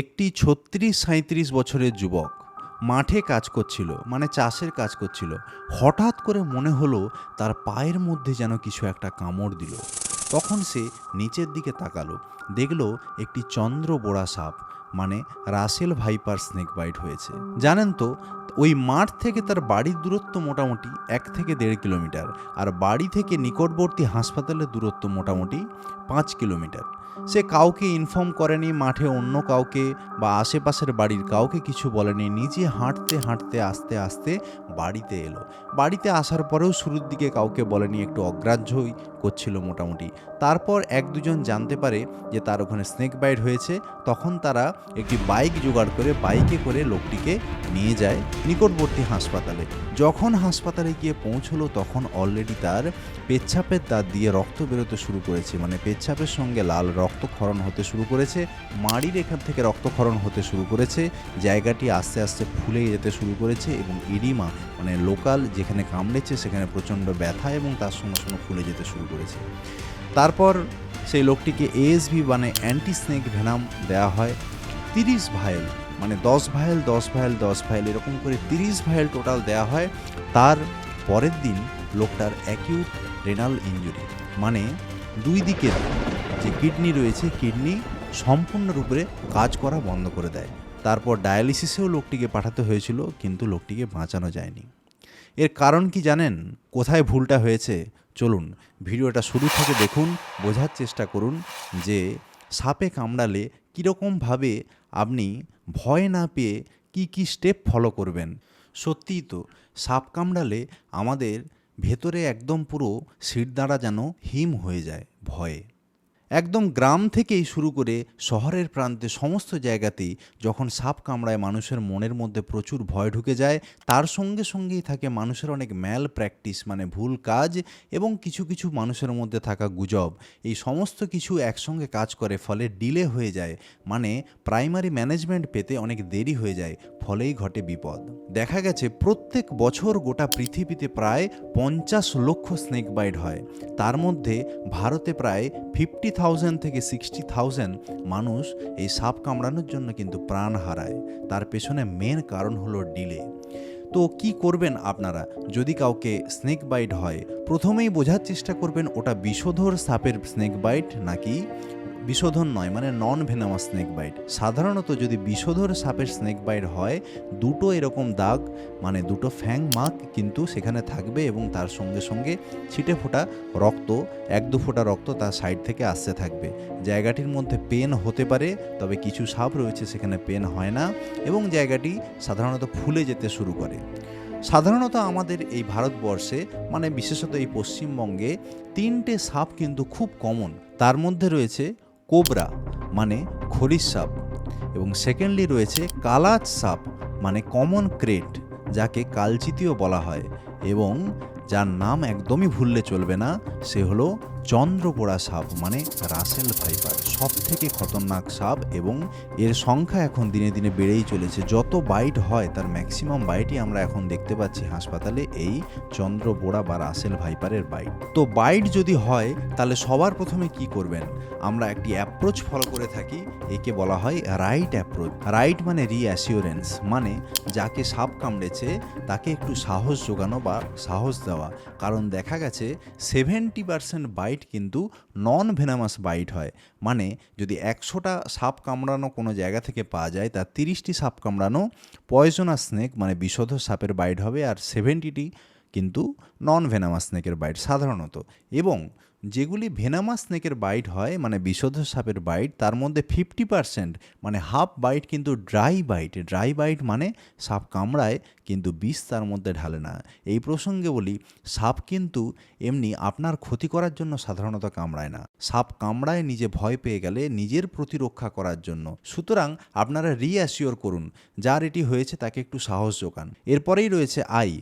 একটি ছত্রিশ সাঁত্রিশ বছরের যুবক মাঠে কাজ করছিল মানে চাষের কাজ করছিল। হঠাৎ করে মনে হলো তার পায়ের মধ্যে যেন কিছু একটা কামড় দিল। তখন সে নিচের দিকে তাকালো, দেখল একটি চন্দ্র বোড়া সাপ মানে রাসেল ভাইপার স্নেক বাইট হয়েছে। জানেন তো ওই মাঠ থেকে তার বাড়ির দূরত্ব মোটামুটি এক থেকে দেড় কিলোমিটার আর বাড়ি থেকে নিকটবর্তী হাসপাতালের দূরত্ব মোটামুটি পাঁচ কিলোমিটার। সে কাউকে ইনফর্ম করেনি, মাঠে অন্য কাউকে বা আশেপাশের বাড়ির কাউকে কিছু বলেনি, নিজে হাঁটতে হাঁটতে, আস্তে আস্তে বাড়িতে এলো। বাড়িতে আসার পরেও শুরুর দিকে কাউকে বলেনি, একটু অগ্রাহ্যই করছিল মোটামুটি। তারপর এক দুজন জানতে পারে যে তার ওখানে স্নেক বাইট হয়েছে, তখন তারা একটি বাইক জোগাড় করে বাইকে করে লোকটিকে নিয়ে যায় নিকটবর্তী হাসপাতালে। যখন হাসপাতালে গিয়ে পৌঁছলো, তখন অলরেডি তার পেচ্ছাপের দাঁত দিয়ে রক্ত বেরোতে শুরু করেছে। মানে পেচ্ছাপের সঙ্গে লাল রক্তক্ষরণ হতে শুরু করেছে, মাড়ির এখান থেকে রক্তক্ষরণ হতে শুরু করেছে, জায়গাটি আস্তে আস্তে ফুলে যেতে শুরু করেছে এবং ইডিমা মানে লোকাল যেখানে কামড়েছে, সেখানে প্রচণ্ড ব্যথা এবং তার সঙ্গে সঙ্গে ফুলে যেতে শুরু করেছে। তারপর সেই লোকটিকে এএসভি মানে অ্যান্টি স্নেক ভেনাম দেওয়া হয়। তিরিশ ভাইল মানে দশ ভাইল দশ ভাইল দশ ভাইল এরকম করে তিরিশ ভাইল টোটাল দেওয়া হয়। তার পরের দিন লোকটার অ্যাকিউট রেনাল ইঞ্জুরি মানে দুই দিকের যে কিডনি রয়েছে কিডনি সম্পূর্ণরূপে কাজ করা বন্ধ করে দেয়। তারপর ডায়ালিসিসেও লোকটিকে পাঠাতে হয়েছিল, কিন্তু লোকটিকে বাঁচানো যায়নি। এর কারণ কি জানেন? কোথায় ভুলটা হয়েছে? চলুন, ভিডিওটা শুরু থেকে দেখুন, বোঝার চেষ্টা করুন যে সাপে কামড়ালে কীরকমভাবে আপনি ভয় না পেয়ে কি কি স্টেপ ফলো করবেন? সত্যিই তো, সাপ কামড়ালে আমাদের ভেতরে একদম পুরো শিরদাঁড়া যেন হিম হয়ে যায় ভয়ে। একদম গ্রাম থেকেই শুরু করে শহরের প্রান্তে সমস্ত জায়গাতেই যখন সাপ কামড়ায় মানুষের মনের মধ্যে প্রচুর ভয় ঢুকে যায়, তার সঙ্গে সঙ্গেই থাকে মানুষের অনেক ম্যাল প্র্যাকটিস মানে ভুল কাজ এবং কিছু কিছু মানুষের মধ্যে থাকা গুজব। এই সমস্ত কিছু একসঙ্গে কাজ করে, ফলে ডিলে হয়ে যায় মানে প্রাইমারি ম্যানেজমেন্ট পেতে অনেক দেরি হয়ে যায়, ফলেই ঘটে বিপদ। দেখা গেছে, প্রত্যেক বছর গোটা পৃথিবীতে প্রায় পঞ্চাশ লক্ষ স্নেক বাইট হয়। তার মধ্যে ভারতে প্রায় ফিফটি থাউজেন্ড থেকে সিক্সটি থাউজেন্ড মানুষ এই সাপ কামড়ানোর জন্য কিন্তু প্রাণ হারায়। তার পেছনে মেন কারণ হলো ডিলে তো কি করবেন আপনারা? যদি কাউকে স্নেক বাইট হয়, প্রথমেই বোঝার চেষ্টা করবেন ওটা বিশোধর সাপের স্নেক বাইট নাকি বিষধর নয় মানে নন ভেনামাস স্নেক বাইট সাধারণত যদি বিষধর সাপের স্নেক বাইট হয়, দুটো এরকম দাগ মানে দুটো ফ্যাং মাক কিন্তু সেখানে থাকবে এবং তার সঙ্গে সঙ্গে ছিটে ফোটা রক্ত, এক দু ফোঁটা রক্ত তার সাইড থেকে আসতে থাকবে। জায়গাটির মধ্যে পেন হতে পারে, তবে কিছু সাপ রয়েছে সেখানে পেন হয় না এবং জায়গাটি সাধারণত ফুলে যেতে শুরু করে। সাধারণত আমাদের এই ভারতবর্ষে মানে বিশেষত এই পশ্চিমবঙ্গে, তিনটে সাপ কিন্তু খুব কমন তার মধ্যে রয়েছে কোবরা মানে খরিস সাপ এবং সেকেন্ডলি রয়েছে কালাচ সাপ মানে কমন ক্রেট যাকে কালচিতিও বলা হয়। এবং যার নাম একদমই ভুললে চলবে না, সে হলো চন্দ্রপোড়া সাপ মানে রাসেল ভাইপার। সব থেকে খতরনাক সাপ এবং এর সংখ্যা এখন দিনে দিনে বেড়েই চলেছে। যত বাইট হয়, তার ম্যাক্সিমাম বাইটই আমরা এখন দেখতে পাচ্ছি হাসপাতালে এই চন্দ্রবোড়া বা রাসেল ভাইপারের বাইট। তো বাইট যদি হয়, তাহলে সবার প্রথমে কি করবেন? আমরা একটি অ্যাপ্রোচ ফলো করে থাকি, একে বলা হয় রাইট অ্যাপ্রোচ রাইট মানে রিঅ্যাসিওরেন্স মানে যাকে সাপ কামড়েছে, তাকে একটু সাহস জোগানো বা সাহস দেওয়া। কারণ দেখা গেছে সেভেন্টি পারসেন্ট বাইট কিন্তু নন ভেনামাস বাইট হয়। মানে যদি একশোটা সাপ কামড়ানো কোনো জায়গা থেকে পাওয়া যায়, তার তিরিশটি সাপ কামড়ানো পয়জনাস স্নেক মানে বিষধ সাপের বাইট হবে। আর সেভেন্টিটি কিন্তু নন ভেনামাস স্নেকের বাইট সাধারণত। এবং যেগুলি ভেনামাস স্নেকের বাইট হয় মানে বিষধ সাপের বাইট, তার মধ্যে ফিফটি পার্সেন্ট মানে হাফ বাইট কিন্তু ড্রাই বাইট ড্রাই বাইট মানে সাপ কামড়ায়, কিন্তু বিষ তার মধ্যে ঢালে না। এই প্রসঙ্গে বলি, সাপ কিন্তু এমনি আপনার ক্ষতি করার জন্য সাধারণত কামড়ায় না। সাপ কামড়ায় নিজে ভয় পেয়ে গেলে নিজের প্রতিরক্ষা করার জন্য। সুতরাং আপনারা রিঅ্যাসিওর করুন, যার এটি হয়েছে তাকে একটু সাহস যোগান। এরপরেই রয়েছে আই।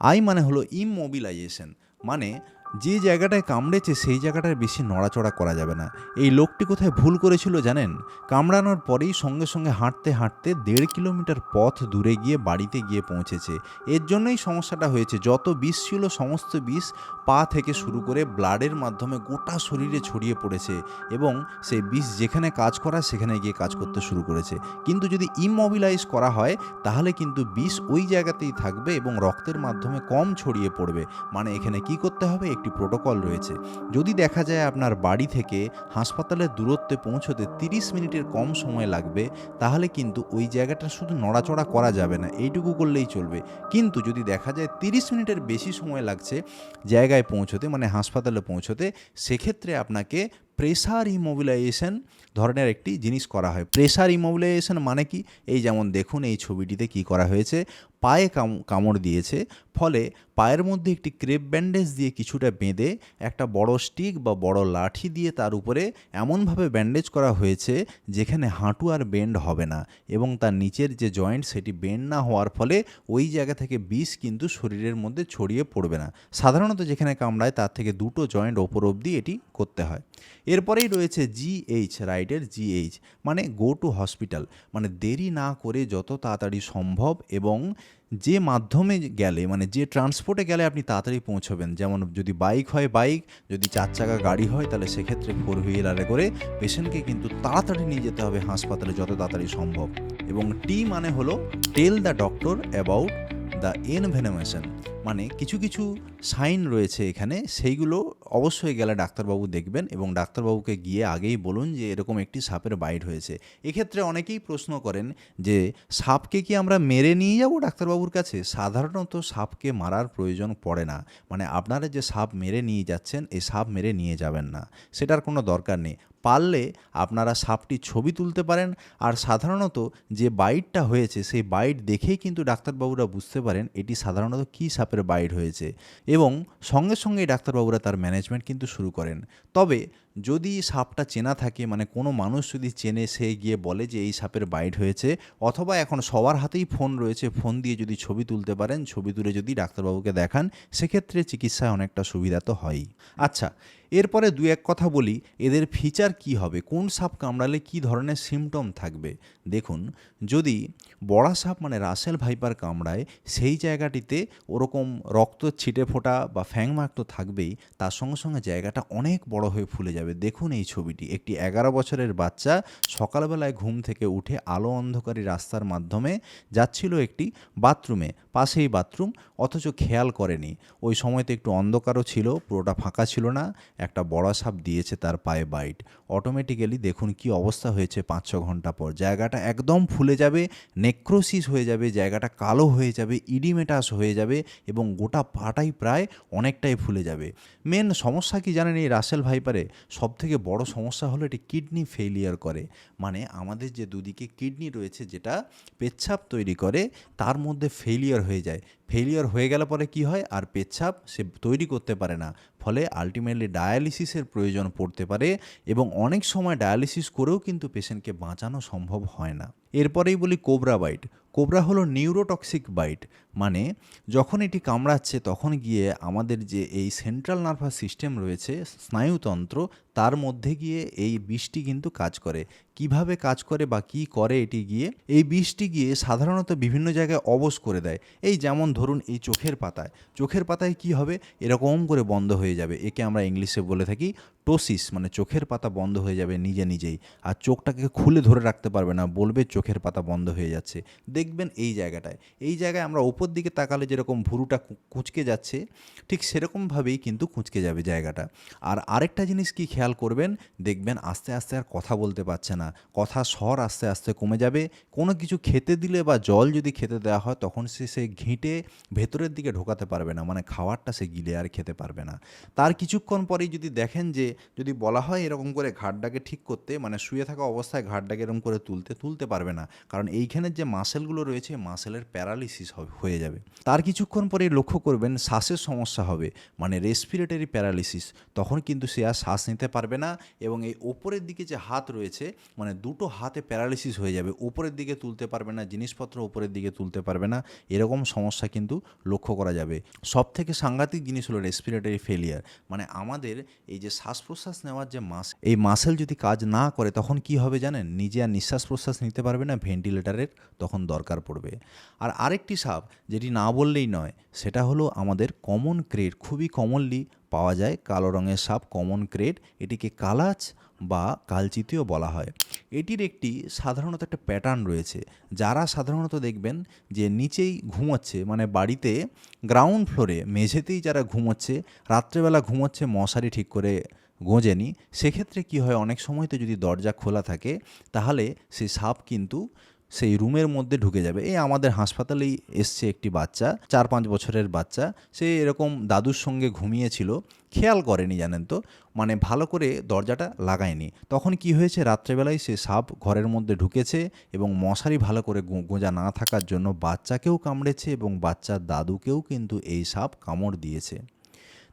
আই মানে হলো ইমোবিলাইজেশন মানে যে জায়গাটায় কামড়েছে, সেই জায়গাটার বেশি নড়াচড়া করা যাবে না। এই লোকটি কোথায় ভুল করেছিল জানেন? কামড়ানোর পরেই সঙ্গে সঙ্গে হাঁটতে হাঁটতে দেড় কিলোমিটার পথ দূরে গিয়ে বাড়িতে গিয়ে পৌঁছেছে। এর জন্যই সমস্যাটা হয়েছে, যত বিষ ছিল সমস্ত বিষ পা থেকে শুরু করে ব্লাডের মাধ্যমে গোটা শরীরে ছড়িয়ে পড়েছে এবং সেই বিষ যেখানে কাজ করা সেখানে গিয়ে কাজ করতে শুরু করেছে। কিন্তু যদি ইমোবিলাইজ করা হয়, তাহলে কিন্তু বিষ ওই জায়গাতেই থাকবে এবং রক্তের মাধ্যমে কম ছড়িয়ে পড়বে। মানে এখানে কি করতে হবে? একটি প্রোটোকল রয়েছে। যদি দেখা যায় আপনার বাড়ি থেকে হাসপাতালের দূরত্বে পৌঁছতে 30 মিনিটের কম সময় লাগবে, তাহলে কিন্তু ওই জায়গাটা শুধু নড়াচড়া করা যাবে না, এইটুকু করলেই চলবে। কিন্তু যদি দেখা যায় 30 মিনিটের বেশি সময় লাগছে জায়গায় পৌঁছতে মানে হাসপাতালে পৌঁছতে, সেক্ষেত্রে আপনাকে প্রেসার ইমোবিলাইজেশন ধরনের একটি জিনিস করা হয়। প্রেসার ইমোবিলাইজেশন মানে কি? এই যেমন দেখুন এই ছবিটিতে কি করা হয়েছে। পায়ে কাম- কামড় দিয়েছে, ফলে পায়ের মধ্যে একটি ক্রেপ ব্যান্ডেজ দিয়ে কিছুটা বেঁধে একটা বড় স্টিক বা বড় লাঠি দিয়ে তার উপরে এমনভাবে ব্যান্ডেজ করা হয়েছে যেখানে হাঁটু আর বেন্ড হবে না এবং তার নিচের যে জয়েন্ট সেটি বেন্ড না হওয়ার ফলে ওই জায়গা থেকে বিষ কিন্তু শরীরের মধ্যে ছড়িয়ে পড়বে না। সাধারণত যেখানে কামড়ায় তার থেকে দুটো জয়েন্ট ওপর অবধি এটি করতে হয়। এরপরেই রয়েছে জিএইচ রাইটের জিএইচ মানে গো টু হসপিটাল মানে দেরি না করে যত তাড়াতাড়ি সম্ভব এবং যে মাধ্যমে গেলে মানে যে ট্রান্সপোর্টে গেলে আপনি তাড়াতাড়ি পৌঁছবেন, যেমন যদি বাইক হয় বাইক যদি চার চাকা গাড়ি হয়, তাহলে সেক্ষেত্রে ফোর হুইলারে করে পেশেন্টকে কিন্তু তাড়াতাড়ি নিয়ে যেতে হবে হাসপাতালে যত তাড়াতাড়ি সম্ভব। এবং টি মানে হলো tell the doctor about the envenomation মানে কিছু কিছু সাইন রয়েছে এখানে, সেইগুলো অবশ্যই গেলে ডাক্তারবাবু দেখবেন এবং ডাক্তারবাবুকে গিয়ে আগেই বলুন যে এরকম একটি সাপের বাইট হয়েছে। এক্ষেত্রে অনেকেই প্রশ্ন করেন যে, সাপকে কি আমরা মেরে নিয়ে যাব ডাক্তারবাবুর কাছে? সাধারণত সাপকে মারার প্রয়োজন পড়ে না। মানে আপনারা যে সাপ মেরে নিয়ে যাচ্ছেন, এই সাপ মেরে নিয়ে যাবেন না। সেটার কোনো দরকার নেই। পারলে আপনারা সাপটি ছবি তুলতে পারেন আর সাধারণত যে বাইটটা হয়েছে, সেই বাইট দেখেই কিন্তু ডাক্তারবাবুরা বুঝতে পারেন এটি সাধারণত কী সাপের বাইট হয়েছে এবং সঙ্গে সঙ্গেই ডাক্তারবাবুরা তার ম্যানেজমেন্ট কিন্তু শুরু করেন। তবে যদি সাপটা চেনা থাকে মানে কোনো মানুষ যদি চেনে, সে গিয়ে বলে যে এই সাপের বাইট হয়েছে, অথবা এখন সবার হাতেই ফোন রয়েছে, ফোন দিয়ে যদি ছবি তুলতে পারেন, ছবি তুলে যদি ডাক্তারবাবুকে দেখান, সেক্ষেত্রে চিকিৎসায় অনেকটা সুবিধা তো হয়ই। আচ্ছা এরপরে দু এক কথা বলি, এদের ফিচার কি হবে? কোন সাপ কামড়ালে কি ধরনের সিমটম থাকবে? দেখুন, যদি বড়া সাপ মানে রাসেল ভাইপার কামড়ায়, সেই জায়গাটিতে ওরকম রক্ত ছিটে ফোটা বা ফ্যাং মার্ক তো থাকবেই, তার সঙ্গে সঙ্গে জায়গাটা অনেক বড় হয়ে ফুলে যাবে। দেখুন এই ছবিটি। একটি এগারো বছরের বাচ্চা সকালবেলায় ঘুম থেকে উঠে আলো অন্ধকারী রাস্তার মাধ্যমে যাচ্ছিল একটি বাথরুমে। পাশেই বাথরুম, অথচ খেয়াল করেনি। ওই সময়তে একটু অন্ধকারও ছিল, পুরোটা ফাঁকা ছিল না। একটা বড় সাপ দিয়েছে তার পায়ে বাইট। অটোমেটিক্যালি দেখুন কি অবস্থা হয়েছে পাঁচ ছ ঘণ্টা পর। জায়গাটা একদম ফুলে যাবে, নেক্রোসিস হয়ে যাবে, জায়গাটা কালো হয়ে যাবে, ইডিমেটাস হয়ে যাবে এবং গোটা পাটাই প্রায় অনেকটাই ফুলে যাবে। মেন সমস্যা কি জানেন এই রাসেল ভাইপারে? সব থেকে বড় সমস্যা হলো এটি কিডনি ফেলিয়ার করে। মানে আমাদের যে দুদিকে কিডনি রয়েছে যেটা পেচ্ছাপ তৈরি করে, তার মধ্যে ফেলিয়ার হয়ে যায়। ফেলিয়ার হয়ে গেলে পরে কি হয়? আর পেচ্ছাপ সে তৈরি করতে পারে না। ফলে আলটিমেটলি ডায়ালিসিসের প্রয়োজন পড়তে পারে এবং অনেক সময় ডায়ালিসিস করেও কিন্তু পেশেন্টকে বাঁচানো সম্ভব হয় না। এরপরেই বলি কোবরা বাইট কোবরা হলো নিউরোটক্সিক বাইট মানে যখন এটি কামড়াচ্ছে তখন গিয়ে আমাদের যে এই সেন্ট্রাল নার্ভাস সিস্টেম রয়েছে, স্নায়ুতন্ত্র, তার মধ্যে গিয়ে এই বিষটি কিন্তু কাজ করে। কীভাবে কাজ করে বা কি করে এটি গিয়ে, এই বিষটি গিয়ে সাধারণত বিভিন্ন জায়গায় অবশ করে দেয়। এই যেমন ধরুন এই চোখের পাতায়। চোখের পাতায় কি হবে? এরকম করে বন্ধ হয়ে যাবে। একে আমরা ইংলিশে বলে থাকি টোসিস মানে চোখের পাতা বন্ধ হয়ে যাবে নিজে নিজেই। আর চোখটাকে খুলে ধরে রাখতে পারবে না, বলবে চোখের পাতা বন্ধ হয়ে যাচ্ছে। দেখবেন এই জায়গাটায়। এই জায়গায় আমরা ওপর দিকে তাকালে যেরকম ভুরুটা কুঁচকে যাচ্ছে, ঠিক সেরকমভাবেই কিন্তু কুঁচকে যাবে জায়গাটা। আর আরেকটা জিনিস কি খেয়াল করবেন? দেখবেন আস্তে আস্তে আর কথা বলতে পারছে না। কথা স্বর আস্তে আস্তে কমে যাবে। কোনো কিছু খেতে দিলে বা জল যদি খেতে দেওয়া হয়, তখন সে সে ঘিঁটে ভেতরের দিকে ঢোকাতে পারবে না। মানে খাবারটা সে গিলে আর খেতে পারবে না। তার কিছুক্ষণ পরেই যদি দেখেন যে যদি বলা হয় এরকম করে ঘাটটাকে ঠিক করতে মানে শুয়ে থাকা অবস্থায় ঘাটটাকে এরকম করে তুলতে তুলতে পারবে না। কারণ এইখানের যে মাসেলগুলো রয়েছে, মাসেলের প্যারালিসিস হয়ে যাবে। তার কিছুক্ষণ পরে লক্ষ্য করবেন শ্বাসের সমস্যা হবে মানে রেসপিরেটরি প্যারালিসিস তখন কিন্তু সে আর শ্বাস নিতে পারবে না এবং এই ওপরের দিকে যে হাত রয়েছে মানে দুটো হাতে প্যারালিসিস হয়ে যাবে। উপরের দিকে তুলতে পারবে না, জিনিসপত্র উপরের দিকে তুলতে পারবে না। এরকম সমস্যা কিন্তু লক্ষ্য করা যাবে। সব থেকে সাংঘাতিক জিনিস হলো রেসপিরেটরি ফেলিয়ার মানে আমাদের এই যে শ্বাস প্রশ্বাস নেওয়ার যে মাস, এই মাসেল যদি কাজ না করে, তখন কি হবে জানেন? নিজে আর নিঃশ্বাস প্রশ্বাস নিতে পারবে না ভেন্টিলেটারের তখন দরকার পড়বে। আর আরেকটি সাপ যেটি না বললেই নয়, সেটা হলো আমাদের কমন ক্রেড খুবই কমনলি পাওয়া যায় কালো রঙের সাপ কমন ক্রেড এটিকে কালাচ বা কালচিতিও বলা হয়। এটির একটি সাধারণত একটা প্যাটার্ন রয়েছে, যারা সাধারণত দেখবেন যে নিচেই ঘুমোচ্ছে মানে বাড়িতে গ্রাউন্ড ফ্লোরে মেঝেতেই যারা ঘুমোচ্ছে, রাত্রেবেলা ঘুমোচ্ছে, মশারি ঠিক করে গোঁজেনি, সেক্ষেত্রে কি হয়, অনেক সময় তো যদি দরজা খোলা থাকে, তাহলে সেই সাপ কিন্তু সেই রুমের মধ্যে ঢুকে যাবে। এই আমাদের হাসপাতালেই এসছে একটি বাচ্চা, চার পাঁচ বছরের বাচ্চা। সে এরকম দাদুর সঙ্গে ঘুমিয়েছিল, খেয়াল করেনি, জানেন তো? মানে ভালো করে দরজাটা লাগায়নি। তখন কি হয়েছে, রাত্রেবেলায় সে সাপ ঘরের মধ্যে ঢুকেছে এবং মশারি ভালো করে গোঁজা না থাকার জন্য বাচ্চাকেও কামড়েছে এবং বাচ্চার দাদুকেও কিন্তু এই সাপ কামড় দিয়েছে।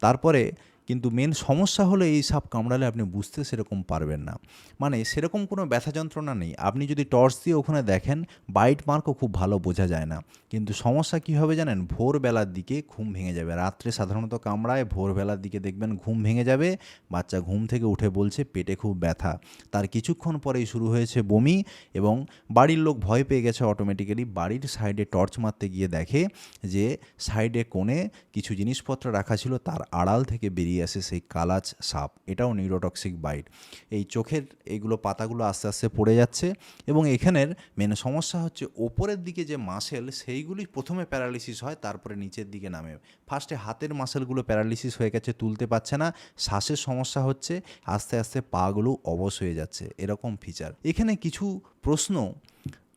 তারপরে কিন্তু মেন সমস্যা হলো এই সাপ কামড়ালে আপনি বুঝতে সেরকম পারবেন না। মানে সেরকম কোনো ব্যথা যন্ত্রণা নেই। আপনি যদি টর্চ দিয়ে ওখানে দেখেন বাইট মার্কও খুব ভালো বোঝা যায় না। কিন্তু সমস্যা কী হবে জানেন? ভোরবেলার দিকে ঘুম ভেঙে যাবে। রাত্রে সাধারণত কামড়ায় ভোরবেলার দিকে দেখবেন ঘুম ভেঙে যাবে। বাচ্চা ঘুম থেকে উঠে বলছে পেটে খুব ব্যথা। তার কিছুক্ষণ পরেই শুরু হয়েছে বমি এবং বাড়ির লোক ভয় পেয়ে গেছে অটোমেটিক্যালি বাড়ির সাইডে টর্চ মারতে গিয়ে দেখে যে সাইডে কোণে কিছু জিনিসপত্র রাখা ছিল। তার আড়াল থেকে বেরিয়ে আসে সেই কালাচ সাপ, এটাও নিউরোটক্সিক বাইট এই চোখের এইগুলো পাতাগুলো আস্তে আস্তে পড়ে যাচ্ছে এবং এখানের মেন সমস্যা হচ্ছে ওপরের দিকে যে মাসেল সেইগুলি প্রথমে প্যারালিসিস হয়, তারপরে নিচের দিকে নামে। ফার্স্টে হাতের মাসেলগুলো প্যারালিসিস হয়ে গেছে, তুলতে পারছে না। শ্বাসের সমস্যা হচ্ছে, আস্তে আস্তে পাগুলো অবশ হয়ে যাচ্ছে, এরকম ফিচার এখানে কিছু প্রশ্ন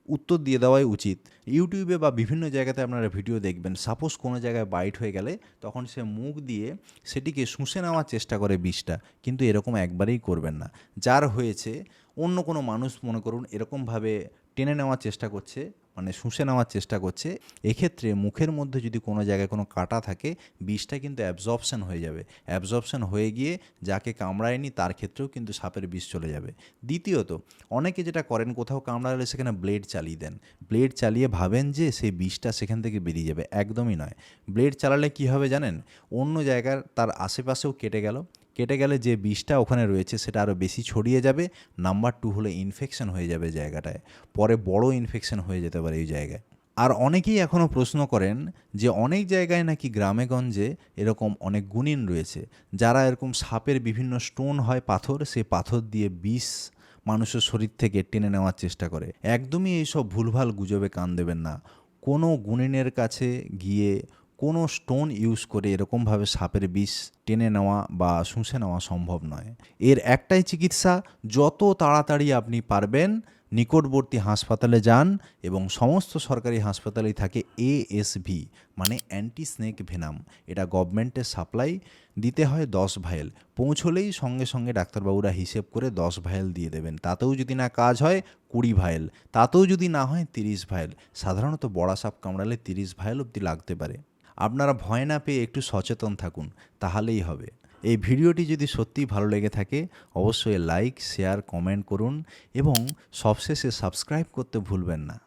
উত্তর দিয়ে দেওয়াই উচিত। ইউটিউবে বা বিভিন্ন জায়গাতে আপনারা ভিডিও দেখবেন। সাপোজ কোনো জায়গায় বাইট হয়ে গেলে তখন সে মুখ দিয়ে সেটিকে শুষে নেওয়ার চেষ্টা করে বিষটা। কিন্তু এরকম একবারেই করবেন না। যার হয়েছে অন্য কোনো মানুষ, মনে করুন, এরকমভাবে টেনে নেওয়ার চেষ্টা করছে মানে শুষে নেওয়ার চেষ্টা করছে, এক্ষেত্রে মুখের মধ্যে যদি কোনো জায়গায় কোনো কাটা থাকে, বিষটা কিন্তু অ্যাবজর্পশন হয়ে যাবে। অ্যাবজর্পশন হয়ে গিয়ে যাকে কামড়ায়নি, তার ক্ষেত্রেও কিন্তু সাপের বিষ চলে যাবে। দ্বিতীয়ত, অনেকে যেটা করেন, কোথাও কামড়ালে সেখানে ব্লেড চালিয়ে দেন। ব্লেড চালিয়ে ভাবেন যে সেই বিষটা সেখান থেকে বেরিয়ে যাবে। একদমই নয়। ব্লেড চালালে কি হবে জানেন? অন্য জায়গার, তার আশেপাশেও কেটে গেল। কেটে গেলে যে বিষটা ওখানে রয়েছে সেটা আরও বেশি ছড়িয়ে যাবে। নাম্বার টু হলে ইনফেকশন হয়ে যাবে জায়গাটায়। পরে বড় ইনফেকশন হয়ে যেতে পারে এই জায়গায়। আর অনেকেই এখনও প্রশ্ন করেন যে অনেক জায়গায় নাকি গ্রামেগঞ্জে এরকম অনেক গুণিন রয়েছে। যারা এরকম সাপের বিভিন্ন স্টোন হয় পাথর সেই পাথর দিয়ে বিষ মানুষের শরীর থেকে টেনে নেওয়ার চেষ্টা করে। একদমই এইসব ভুলভাল গুজবে কান দেবেন না। কোনো গুণিনের কাছে গিয়ে কোনো স্টোন ইউজ করে এরকমভাবে সাপের বিষ টেনে নেওয়া বা শুষে নেওয়া সম্ভব নয়। এর একটাই চিকিৎসা, যত তাড়াতাড়ি আপনি পারবেন, নিকটবর্তী হাসপাতালে যান এবং সমস্ত সরকারি হাসপাতালেই থাকে এএসভি মানে অ্যান্টি স্নেক ভেনাম এটা গভর্নমেন্টের সাপ্লাই দিতে হয় দশ ভাইল পৌঁছলেই সঙ্গে সঙ্গে ডাক্তারবাবুরা হিসেব করে দশ ভাইল দিয়ে দেবেন। তাতেও যদি না কাজ হয়, কুড়ি ভাইল তাতেও যদি না হয়, তিরিশ ভাইল সাধারণত বড়া সাপ কামড়ালে তিরিশ ভাইল অবধি লাগতে পারে। আপনারা ভয় না পেয়ে একটু সচেতন থাকুন, তাহলেই হবে। এই ভিডিওটি যদি সত্যি ভালো লেগে থাকে, অবশ্যই লাইক, শেয়ার, কমেন্ট করুন এবং সবশেষে সাবস্ক্রাইব করতে ভুলবেন না।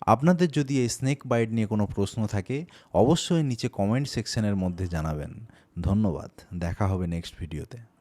আপনাদের যদি এই স্নেক বাইট নিয়ে কোনো প্রশ্ন থাকে, অবশ্যই নিচে কমেন্ট সেকশনের মধ্যে জানাবেন। ধন্যবাদ। দেখা হবে নেক্সট ভিডিওতে।